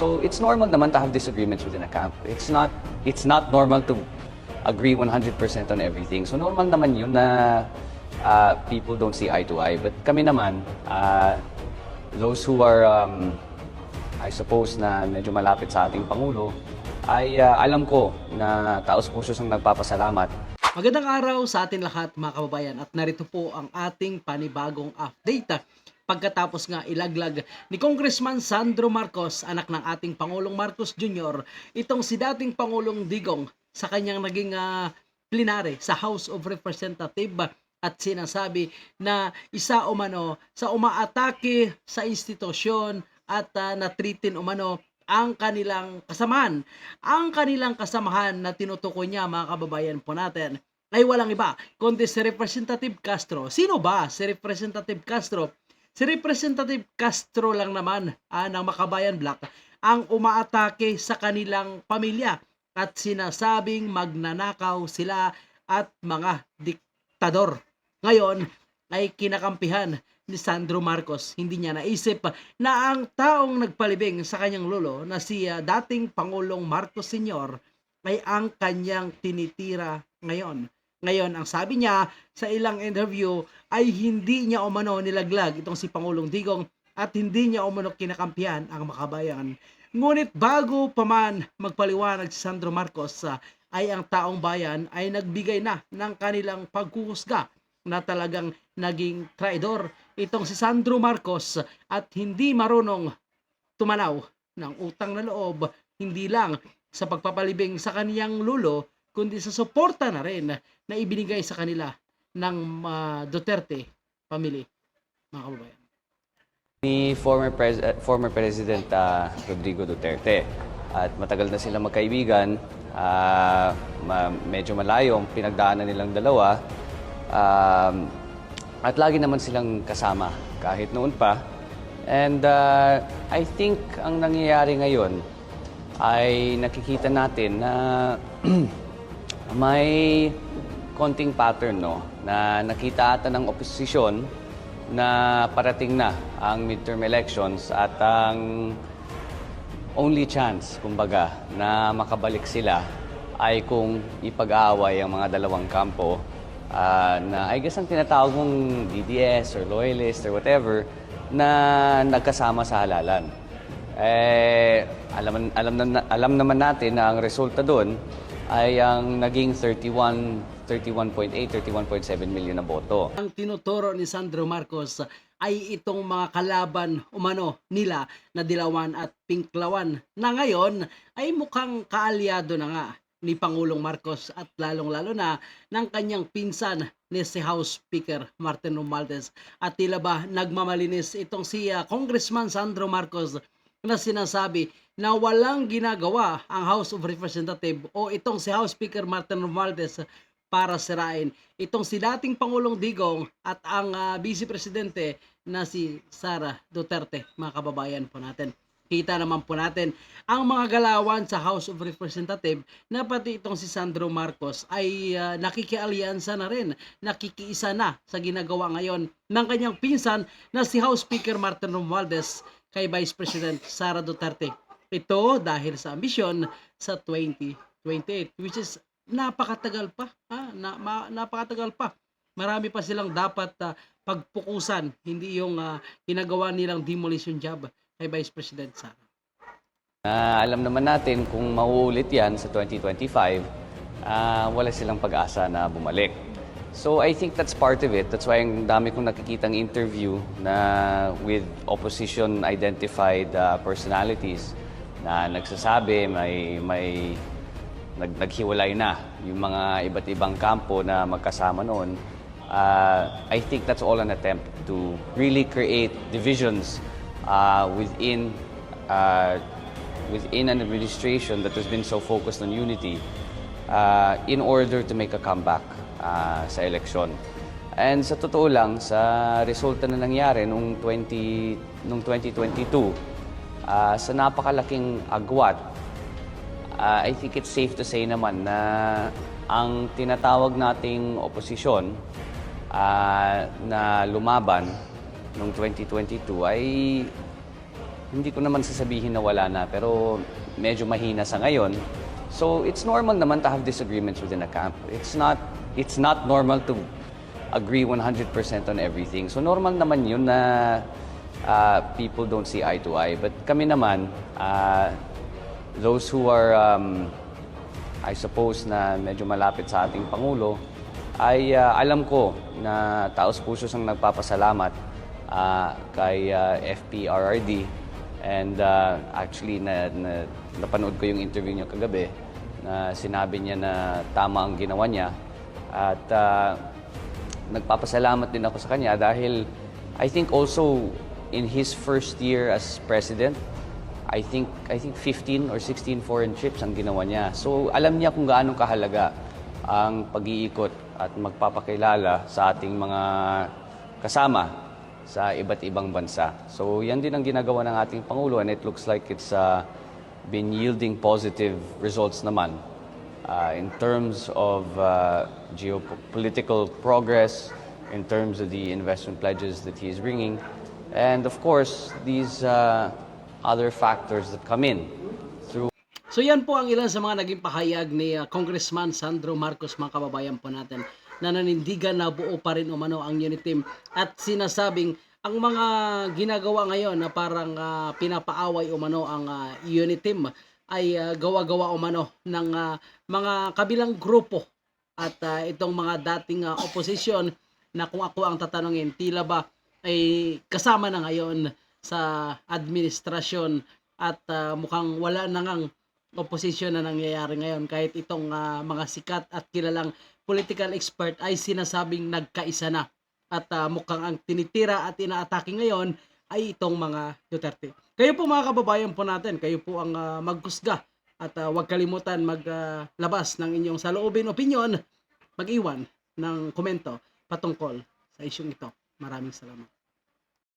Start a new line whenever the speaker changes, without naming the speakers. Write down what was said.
So it's normal naman to have disagreements within a camp. It's not it's not normal to agree 100% on everything. So normal naman yun na uh, people don't see eye to eye. But kami naman, uh, those who are, um, I suppose, na medyo malapit sa ating Pangulo, ay uh, alam ko na taos puso siyang nagpapasalamat
Magandang araw sa atin lahat mga kababayan at narito po ang ating panibagong update. Pagkatapos nga ilaglag ni Congressman Sandro Marcos, anak ng ating Pangulong Marcos Jr., itong si dating Pangulong Digong sa kanyang naging ah, plenary sa House of Representatives at sinasabi na isa umano sa umaatake sa institusyon at ah, natritin umano ang kanilang kasamahan. Ang kanilang kasamahan na tinutukoy niya mga kababayan po natin ay walang iba kundi si Representative Castro. Sino ba si Representative Castro? Si Representative Castro lang naman ah, ng Makabayan Black ang umaatake sa kanilang pamilya at sinasabing magnanakaw sila at mga diktador. Ngayon ay kinakampihan ni Sandro Marcos. Hindi niya naisip na ang taong nagpalibing sa kanyang lolo na si ah, dating Pangulong Marcos Sr. ay ang kanyang tinitira ngayon. Ngayon, ang sabi niya sa ilang interview ay hindi niya umano nilaglag itong si Pangulong Digong at hindi niya umano kinakampihan ang makabayan. Ngunit bago pa man magpaliwanag si Sandro Marcos ah, ay ang taong bayan ay nagbigay na ng kanilang pagkuhusga na talagang naging traidor itong si Sandro Marcos at hindi marunong tumanaw ng utang na loob hindi lang sa pagpapalibing sa kaniyang lulo kundi sa suporta na rin na ibinigay sa kanila ng ah, Duterte family mga kababayan.
ni former pres- uh, former President uh, Rodrigo Duterte. At matagal na sila magkaibigan. ah, ma- medyo malayo ang pinagdaanan nilang dalawa. Um, at lagi naman silang kasama kahit noon pa. And uh, I think ang nangyayari ngayon ay nakikita natin na may konting pattern no na nakita ata ng oposisyon na parating na ang midterm elections at ang only chance kumbaga na makabalik sila ay kung ipag-aaway ang mga dalawang kampo ah, na I guess ang tinatawag mong DDS or loyalist or whatever na nagkasama sa halalan. Eh, alam, alam, alam naman natin na ang resulta doon ay ang naging 31, 31.8, 31.7 million na boto.
Ang tinuturo ni Sandro Marcos ay itong mga kalaban umano nila na Dilawan at Pinklawan na ngayon ay mukhang kaalyado na nga ni Pangulong Marcos at lalong-lalo na ng kanyang pinsan ni si House Speaker Martin Romualdez at tila ba nagmamalinis itong si ah, Congressman Sandro Marcos na sinasabi na walang ginagawa ang House of Representatives o itong si House Speaker Martin Romualdez para sirain itong si dating Pangulong Digong at ang ah, Vice Presidente na si Sara Duterte, mga kababayan po natin. Kita naman po natin ang mga galawan sa House of Representatives na pati itong si Sandro Marcos ay ah, nakikialyansa na rin, nakikiisa na sa ginagawa ngayon ng kanyang pinsan na si House Speaker Martin Romualdez kay Vice President Sara Duterte. Ito dahil sa ambisyon sa 2028 which is napakatagal pa. Ha? Na, ma- napakatagal pa. Marami pa silang dapat ah, pagpukusan, hindi yung ah, ginagawa nilang demolition job kay Vice President Sara.
Ah, alam naman natin kung mauulit yan sa 2025, ah, wala silang pag-asa na bumalik. So I think that's part of it. That's why ang dami kong nakikitang interview na with opposition identified ah, personalities na nagsasabi may may nag, naghiwalay na yung mga iba't ibang kampo na magkasama noon. Ah, I think that's all an attempt to really create divisions ah, within uh, within an administration that has been so focused on unity uh, in order to make a comeback uh, sa eleksyon. And sa totoo lang, sa resulta na nangyari nung, 20, nung 2022, uh, sa napakalaking agwat, uh, I think it's safe to say naman na ang tinatawag nating oposisyon uh, na lumaban noong 2022 ay hindi ko naman sasabihin na wala na, pero medyo mahina sa ngayon. So it's normal naman to have disagreements within a camp. It's not it's not normal to agree 100% on everything. So normal naman yun na uh, people don't see eye to eye. But kami naman, uh, those who are, um, I suppose, na medyo malapit sa ating Pangulo, ay uh, alam ko na taos puso sang nagpapasalamat uh, kay uh, FPRRD and uh, actually na, na, napanood ko yung interview niya kagabi na sinabi niya na tama ang ginawa niya at uh, nagpapasalamat din ako sa kanya dahil I think also in his first year as president I think I think 15 or 16 foreign trips ang ginawa niya. So alam niya kung gaano kahalaga ang pag-iikot at magpapakilala sa ating mga kasama sa iba't ibang bansa. So yan din ang ginagawa ng ating Pangulo and it looks like it's uh, been yielding positive results naman uh, in terms of uh, geopolitical progress, in terms of the investment pledges that he is bringing, and of course, these uh, other factors that come in through
So yan po ang ilan sa mga naging pahayag ni uh, Congressman Sandro Marcos mga kababayan po natin na nanindigan na buo pa rin umano ang unit team. At sinasabing ang mga ginagawa ngayon na parang ah, pinapaaway umano ang ah, unit team ay ah, gawa-gawa umano ng ah, mga kabilang grupo at ah, itong mga dating ah, opposition na kung ako ang tatanungin tila ba ay kasama na ngayon sa administrasyon at ah, mukhang wala na ngang opposition na nangyayari ngayon kahit itong ah, mga sikat at kilalang political expert ay sinasabing nagkaisa na at ah, mukhang ang tinitira at inaatake ngayon ay itong mga Duterte. Kayo po mga kababayan po natin, kayo po ang ah, magkusga at ah, huwag kalimutan maglabas ng inyong saloobin opinion, mag-iwan ng komento patungkol sa isyong ito. Maraming salamat.